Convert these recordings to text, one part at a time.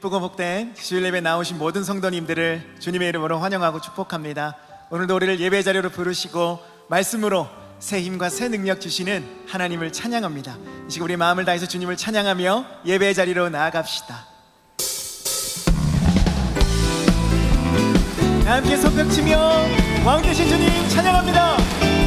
기쁘고 복된 주일 예배 나오신 모든 성도님들을 주님의 이름으로 환영하고 축복합니다. 오늘도 우리를 예배 자리로 부르시고 말씀으로 새 힘과 새 능력 주시는 하나님을 찬양합니다. 이 시간 우리 마음을 다해서 주님을 찬양하며 예배 자리로 나아갑시다. 함께 손뼉치며 왕 되신 주님 찬양합니다.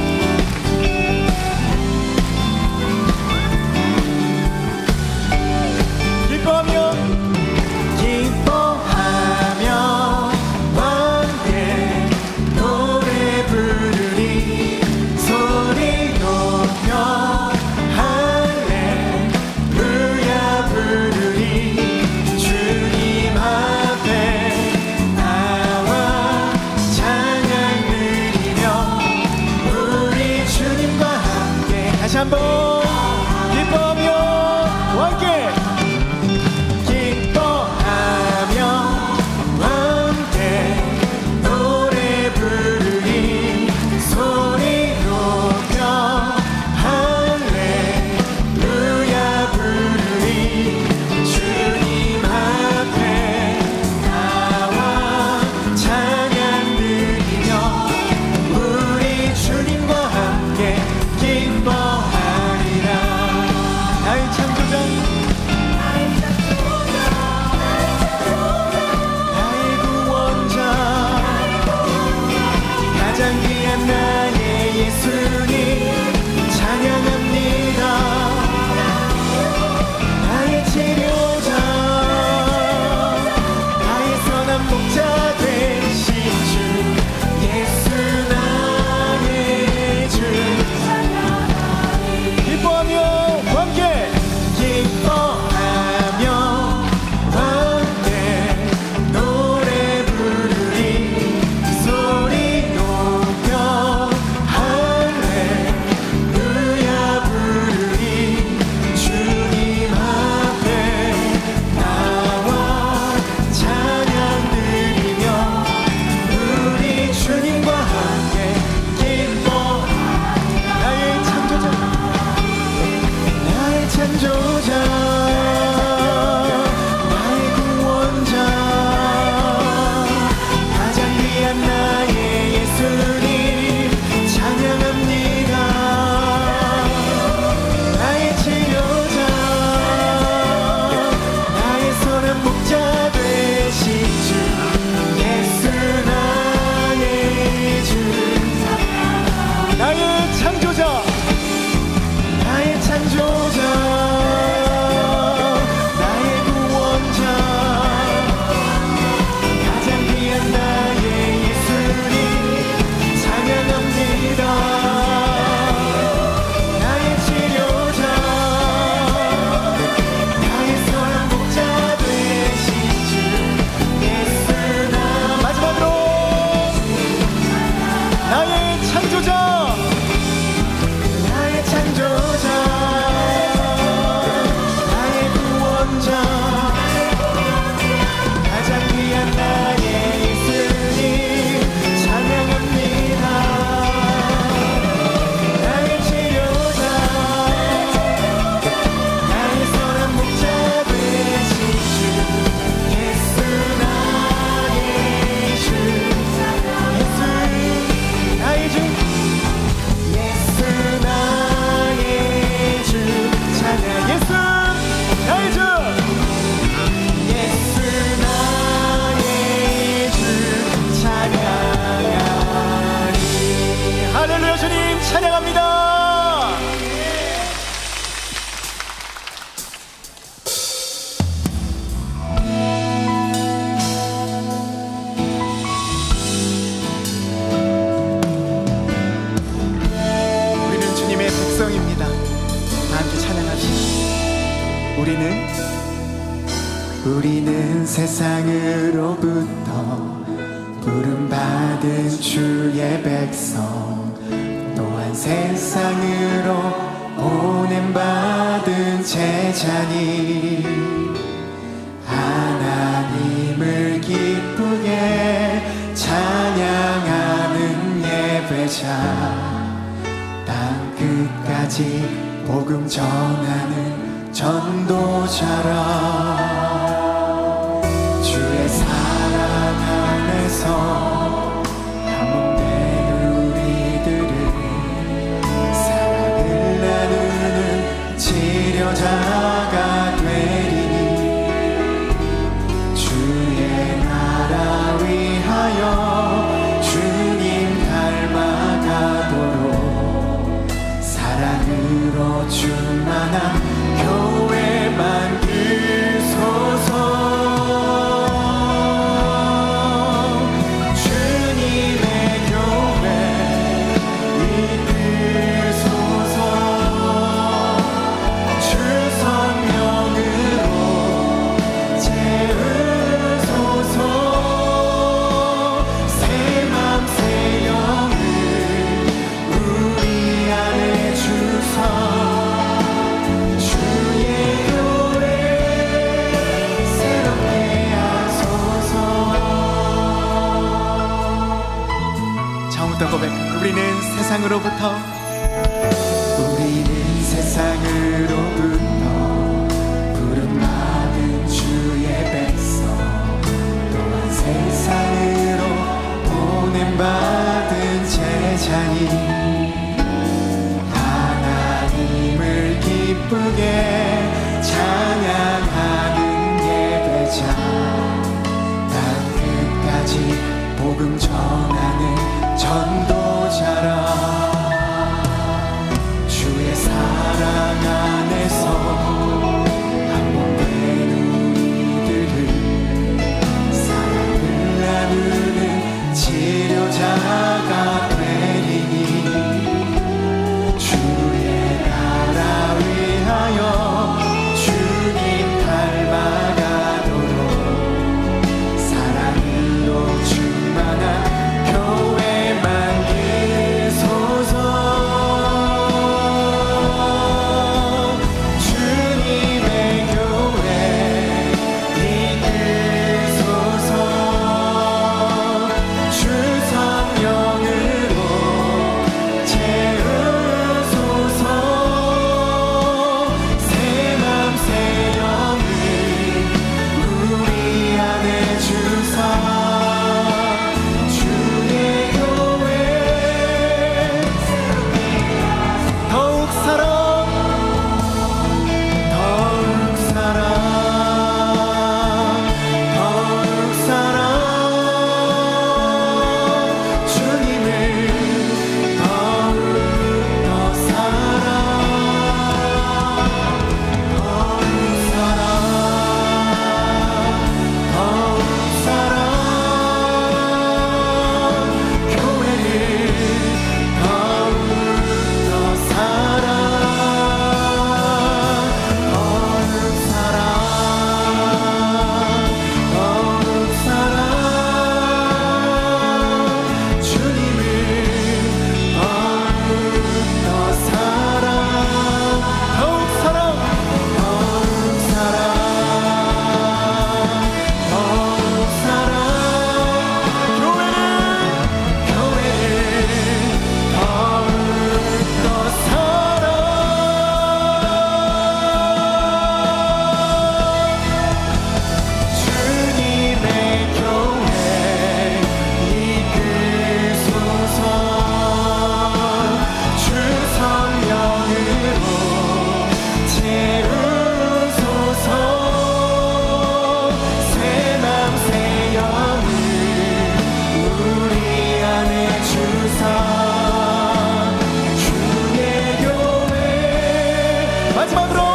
주님 찬양합니다 우리는 주님의 백성입니다. 다 함께 찬양합시다. 우리는 우리는 세상으로부터 부름받은 주의 백성 세상으로 보냄 받은 제자니 하나님을 기쁘게 찬양하는 예배자 땅 끝까지 복음 전하는 전도자라. 주의 사랑 안에서 더 고백. 우리는 세상으로부터. 우리는 세상으로부터 부름 받은 주의 백성. 또한 세상으로 보냄 받은 제자니 하나님을 기쁘게 찬양하는 예배자. 땅 끝까지 복음 전하는 看到 Hadi Mavro.